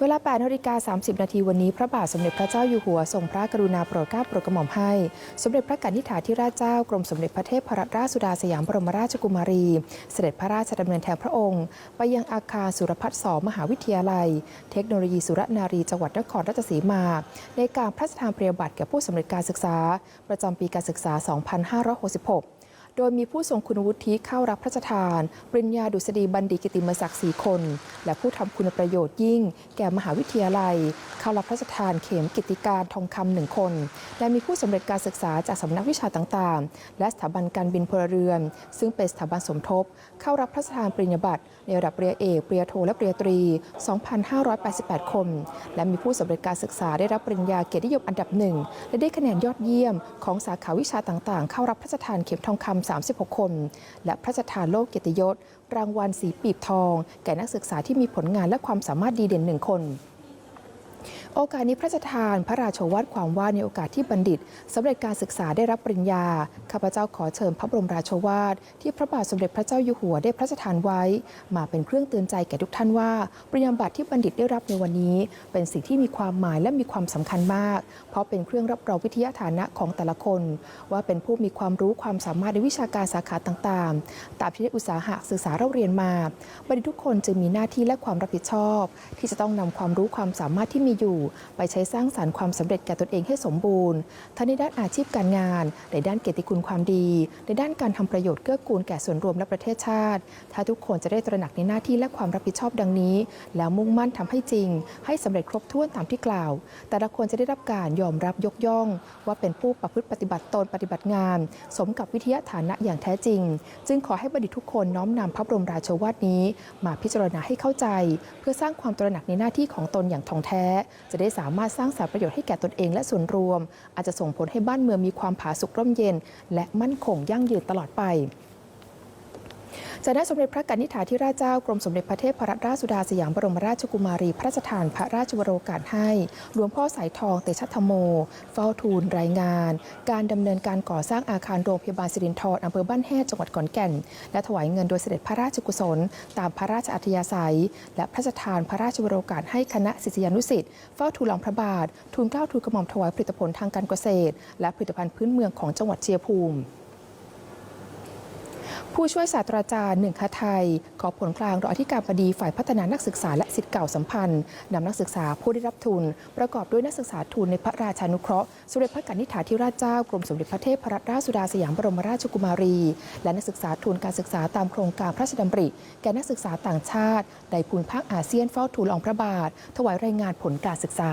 เวลา8นาฬิกา30 นาทีวันนี้พระบาทสมเด็จพระเจ้าอยู่หัวทรงพระกรุณาโปรดเกล้าโปรดกระหม่อมให้ สมเด็จพระกนิษฐาธิราชเจ้ากรมสมเด็จพระเทพรัตนราชสุดาสยามบรมราชกุมารี เสด็จพระราชดำเนินแทนพระองค์ ไปยังอาคารสุรพัฒน์สอมหาวิทยาลัย เทคโนโลยีสุรนารีจังหวัดนครราชสีมา ในการพระราชทานปริญญาบัตรแก่ผู้สำเร็จการศึกษา ประจำปีการศึกษา 2566 โดยมีผู้ทรงคุณวุฒิเข้ารับพระราชทาน ปริญญาดุษฎีบัณฑิตกิติมศักดิ์สีคน และผู้ทำคุณประโยชน์ยิ่ง แก่มหาวิทยาลัย เข้ารับพระราชทานเข็มกิติการทองคำหนึ่งคน และมีผู้สำเร็จการศึกษาจากสำนักวิชาต่างๆ และสถาบันการบินพลเรือน ซึ่งเป็นสถาบันสมทบ เข้ารับพระราชทานปริญญาบัตรในระดับปริญญาเอกปริญญาโทและปริญญาตรี 2,588 คน และมีผู้สำเร็จการศึกษาได้รับปริญญาเกียรตินิยมอันดับหนึ่งและได้คะแนนยอดเยี่ยมของสาขาวิชาต่างๆ เข้ารับพระราชทานเข็มทองคำ36 คน และพระราชทานโลกเกียรติยศ รางวัลสีปีบทอง แก่นักศึกษาที่มีผลงานและความสามารถดีเด่นหนึ่งคน โอกาสนี้พระราชทานพระราชโอวาทความว่าในโอกาสที่บัณฑิตสำเร็จการศึกษาได้รับปริญญา ข้าพเจ้าขอเชิญพระบรมราชวาทที่พระบาทสมเด็จพระเจ้าอยู่หัวได้พระราชทานไว้ มาเป็นเครื่องเตือนใจแก่ทุกท่านว่า ปริญญาบัตรที่บัณฑิตได้รับในวันนี้ เป็นสิ่งที่มีความหมายและมีความสำคัญมาก เพราะเป็นเครื่องรับรองวิทยาฐานะของแต่ละคน ว่าเป็นผู้มีความรู้ความสามารถในวิชาการสาขาต่างๆ ตามที่ได้อุตสาหะศึกษาเราเรียนมา บัณฑิตทุกคนจึงมีหน้าที่และความรับผิดชอบ ที่จะต้องนำความรู้ความสามารถที่มีอยู่ไปใช้สร้างสารรค์ความสำเร็จแก่ตนเองให้สมบูรณ์ ทั้งในด้านอาชีพการงาน ในด้านเกียรติคุณความดี ในด้านการทำประโยชน์เกื้อกูลแก่ส่วนรวมและประเทศชาติ ถ้าทุกคนจะได้ตระหนักในหน้าที่และความรับผิดชอบดังนี้ แล้วมุ่งมั่นทำให้จริง ให้สำเร็จครบถ้วนตามที่กล่าว แต่ละคนจะได้รับการยอมรับยกย่อง ว่าเป็นผู้ประพฤติปฏิบัติตนปฏิบัติงาน สมกับวิทยาฐานะอย่างแท้จริง จึงขอให้บัณฑิตทุกคนน้อมนำพระบรมราโชวาทนี้ มาพิจารณาให้เข้าใจ เพื่อสร้างความตระหนักในหน้าที่ของตนอย่างท่องแท้จะได้สามารถสร้างสรรค์ประโยชน์ให้แก่ตนเองและส่วนรวม อาจจะส่งผลให้บ้านเมืองมีความผาสุกร่มเย็น และมั่นคงยั่งยืนตลอดไป จากนั้นสมเด็จพระกนิษฐาธิราชเจ้ากรมสมเด็จพระเทพรัตนราชสุดาสยามบรมราชกุมารี พระราชทานพระราชวโรกาสให้ หลวงพ่อสายทองเตชะธมโม เฝ้าทูลรายงาน การดำเนินการก่อสร้างอาคารโรงพยาบาลสิรินธรอำเภอบ้านแฮดจังหวัดขอนแก่น และถวายเงินโดยเสด็จพระราชกุศล ตามพระราชอัธยาศัย และพระราชทานพระราชวโรกาสให้คณะศิษยานุศิษย์เฝ้าทูลหลองพระบาททูลเกล้าทูลกระหม่อมถวายผลิตผลทางการเกษตร และผลิตภัณฑ์พื้นเมืองของจังหวัดเชียงภูมิ ผู้ช่วยศาสตราจารย์หนึ่งคไทย ขอผลกลางรองอธิการบดีฝ่ายพัฒนานักศึกษาและสิทธิ์เก่าสัมพันธ์นำนักศึกษาผู้ได้รับทุน ประกอบด้วยนักศึกษาทุนในพระราชานุเคราะห์สมเด็จพระกนิษฐาธิราชเจ้ากรมสมเด็จพระเทพรัตนราชสุดาสยามบรมราชกุมารี และนักศึกษาทุนการศึกษาตามโครงการพระราชดำริ แก่นักศึกษาต่างชาติในภูมิภาคอาเซียนเฝ้าทูลองพระบาท ถวายรายงานผลการศึกษา